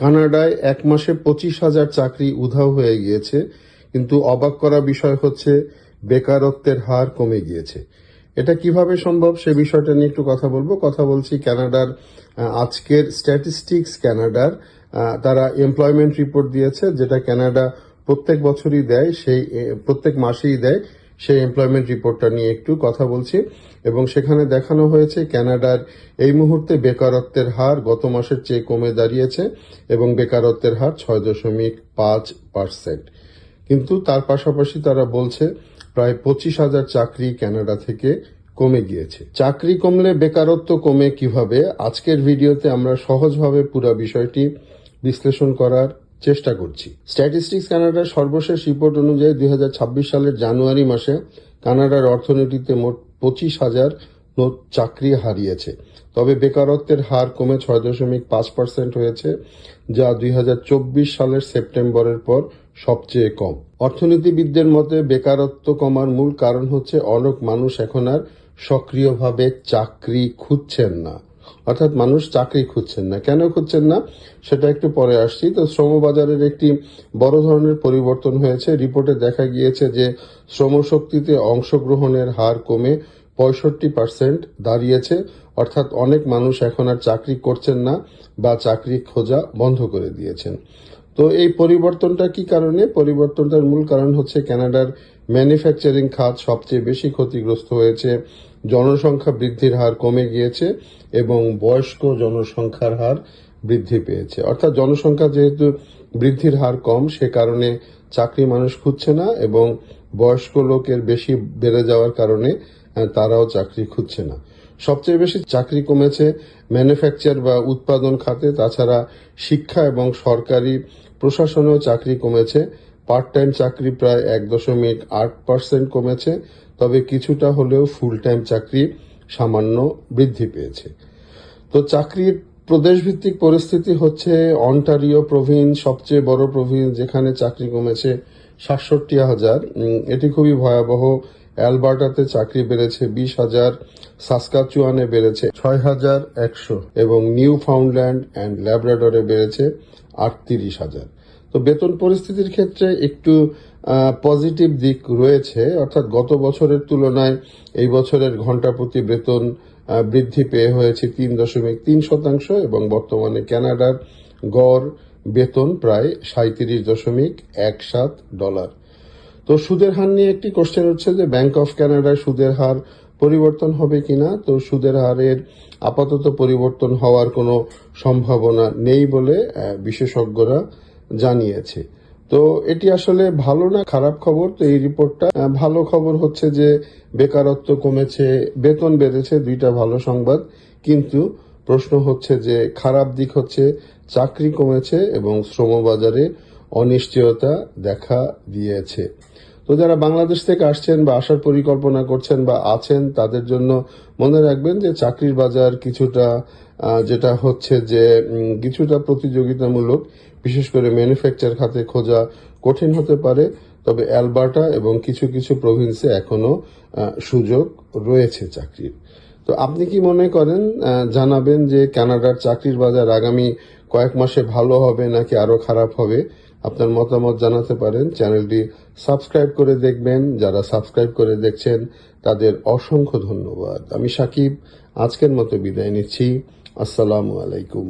কানাডায় এক মাসে পঁচিশ হাজার চাকরি উধাও হয়ে গিয়েছে, কিন্তু অবাক করা বিষয় হচ্ছে বেকারত্বের হার কমে গিয়েছে। এটা কীভাবে সম্ভব সে বিষয়টা নিয়ে একটু কথা বলব। কথা বলছি ক্যানাডার আজকের স্ট্যাটিস্টিক্স ক্যানাডার তারা এমপ্লয়মেন্ট রিপোর্ট দিয়েছে, যেটা কানাডা প্রত্যেক বছরই দেয়, সেই প্রত্যেক মাসেই দেয়। সেই এমপ্লয়মেন্ট রিপোর্টটা নিয়ে একটু কথা বলছি। এবং সেখানে দেখানো হয়েছে কানাডার এই মুহূর্তে বেকারত্বের হার গত মাসের চেয়ে কমে দাঁড়িয়েছে এবং বেকারত্বের হার ছয় দশমিক পাঁচ পার্সেন্ট। কিন্তু তার পাশাপাশি তারা বলছে, প্রায় পঁচিশ হাজার চাকরি কানাডা থেকে কমে গিয়েছে। চাকরি কমলে বেকারত্ব কমে কীভাবে? আজকের ভিডিওতে আমরা সহজভাবে পুরো বিষয়টি বিশ্লেষণ করার চেষ্টা করছি। স্ট্যাটিস্টিক্স কানাডার সর্বশেষ রিপোর্ট অনুযায়ী দু হাজার ছাব্বিশ সালের জানুয়ারি মাসে কানাডার অর্থনীতিতে মোট পঁচিশ হাজার নো- চাকরি হারিয়েছে। তবে বেকারত্বের হার কমে ছয় দশমিক পাঁচ পার্সেন্ট হয়েছে, যা দুই হাজার চব্বিশ সালের সেপ্টেম্বরের পর সবচেয়ে কম। অর্থনীতিবিদদের মতে, বেকারত্ব কমার মূল কারণ হচ্ছে অনেক মানুষ এখন আর সক্রিয়ভাবে চাকরি খুঁজছেন না। অর্থাৎ মানুষ চাকরি খুঁজছেন না। কেন খুঁজছেন না? সেটা একটু পরে আসছি। তো শ্রমবাজারের একটি বড় ধরনের পরিবর্তন হয়েছে। রিপোর্টে দেখা গিয়েছে যে শ্রমশক্তিতে অংশগ্রহণের হার কমে পঁয়ষট্টি পার্সেন্ট দাঁড়িয়েছে। অর্থাৎ অনেক মানুষ এখন আর চাকরি করছেন না বা চাকরি খোঁজা বন্ধ করে দিয়েছেন। তো এই পরিবর্তনটা কি কারণে? পরিবর্তনটার মূল কারণ হচ্ছে কানাডার ম্যানুফ্যাকচারিং খাত সবচেয়ে বেশি ক্ষতিগ্রস্ত হয়েছে। জনসংখ্যা বৃদ্ধির হার কমে গিয়েছে এবং বয়স্ক জনসংখ্যার হার বৃদ্ধি পেয়েছে। অর্থাৎ জনসংখ্যা যেহেতু বৃদ্ধির হার কম, সে কারণে চাকরি মানুষ খুঁজছে না এবং বয়স্ক লোকের বেশি বেড়ে যাওয়ার কারণে তারাও চাকরি খুঁজছে না। সবচেয়ে বেশি চাকরি কমেছে ম্যানুফ্যাকচার বা উৎপাদন খাতে। তাছাড়া শিক্ষা এবং সরকারি প্রশাসনেও চাকরি কমেছে। পার্ট টাইম চাকরি প্রায় এক দশমিক আট পার্সেন্ট কমেছে, তবে কিছুটা হলেও ফুল টাইম চাকরি সামান্য বৃদ্ধি পেয়েছে। তো চাকরির প্রদেশভিত্তিক পরিস্থিতি হচ্ছে অন্টারিও প্রভিন্স, সবচেয়ে বড় প্রভিন্স যেখানে চাকরি কমেছে সাতষট্টি হাজার। এটি খুবই ভয়াবহ অ্যালবার্টাতে চাকরি বেড়েছে বিশ হাজার, সাসকাচুয়ানে বেড়েছে ছয় হাজার একশো এবং নিউ ফাউন্ডল্যান্ড অ্যান্ড ল্যাব্রাডরে বেড়েছে আটত্রিশ হাজার। তো বেতন পরিস্থিতির ক্ষেত্রে একটু পজিটিভ দিক রয়েছে, অর্থাৎ গত বছরের তুলনায় এই বছরের ঘণ্টা প্রতি বেতন বৃদ্ধি পেয়ে হয়েছে তিন দশমিক তিন শতাংশ এবং বর্তমানে কানাডার গড় বেতন প্রায় সাঁত্রিশ দশমিক এক সাত ডলার। তো সুদের হার নিয়ে একটি কোশ্চেন হচ্ছে যে ব্যাংক অফ কানাডার সুদের হার পরিবর্তন হবে কিনা? তো সুদের হারের আপাতত পরিবর্তন হওয়ার কোনো সম্ভাবনা নেই বলে বিশেষজ্ঞরা জানিয়েছে। তো এটি আসলে ভালো না খারাপ খবর? তো এই রিপোর্টটা ভালো খবর হচ্ছে যে বেকারত্ব কমেছে, বেতন বেড়েছে, দুইটা ভালো সংবাদ। কিন্তু প্রশ্ন হচ্ছে যে খারাপ দিক হচ্ছে চাকরি কমেছে এবং শ্রমবাজারে অনিশ্চয়তা দেখা দিয়েছে। তো যারা বাংলাদেশ থেকে আসছেন বা আসার পরিকল্পনা করছেন বা আছেন, তাদের জন্য মনে রাখবেন যে চাকরির বাজার কিছুটা যেটা হচ্ছে যে কিছুটা প্রতিযোগিতামূলক, বিশেষ করে ম্যানুফ্যাকচার খাতে খোঁজা কঠিন হতে পারে। তবে অ্যালবার্টা এবং কিছু কিছু প্রভিন্সে এখনও সুযোগ রয়েছে চাকরির। তো আপনি কি মনে করেন জানাবেন যে কানাডার চাকরির বাজার আগামী কয়েক মাসে ভালো হবে নাকি আরও খারাপ হবে? আপনার মতামত জানাতে পারেন। চ্যানেলটি সাবস্ক্রাইব করে দেখবেন। যারা সাবস্ক্রাইব করে দেখছেন, তাদের অসংখ্য ধন্যবাদ। আমি সাকিব, আজকের মতো বিদায় নিচ্ছি। আসসালামু আলাইকুম।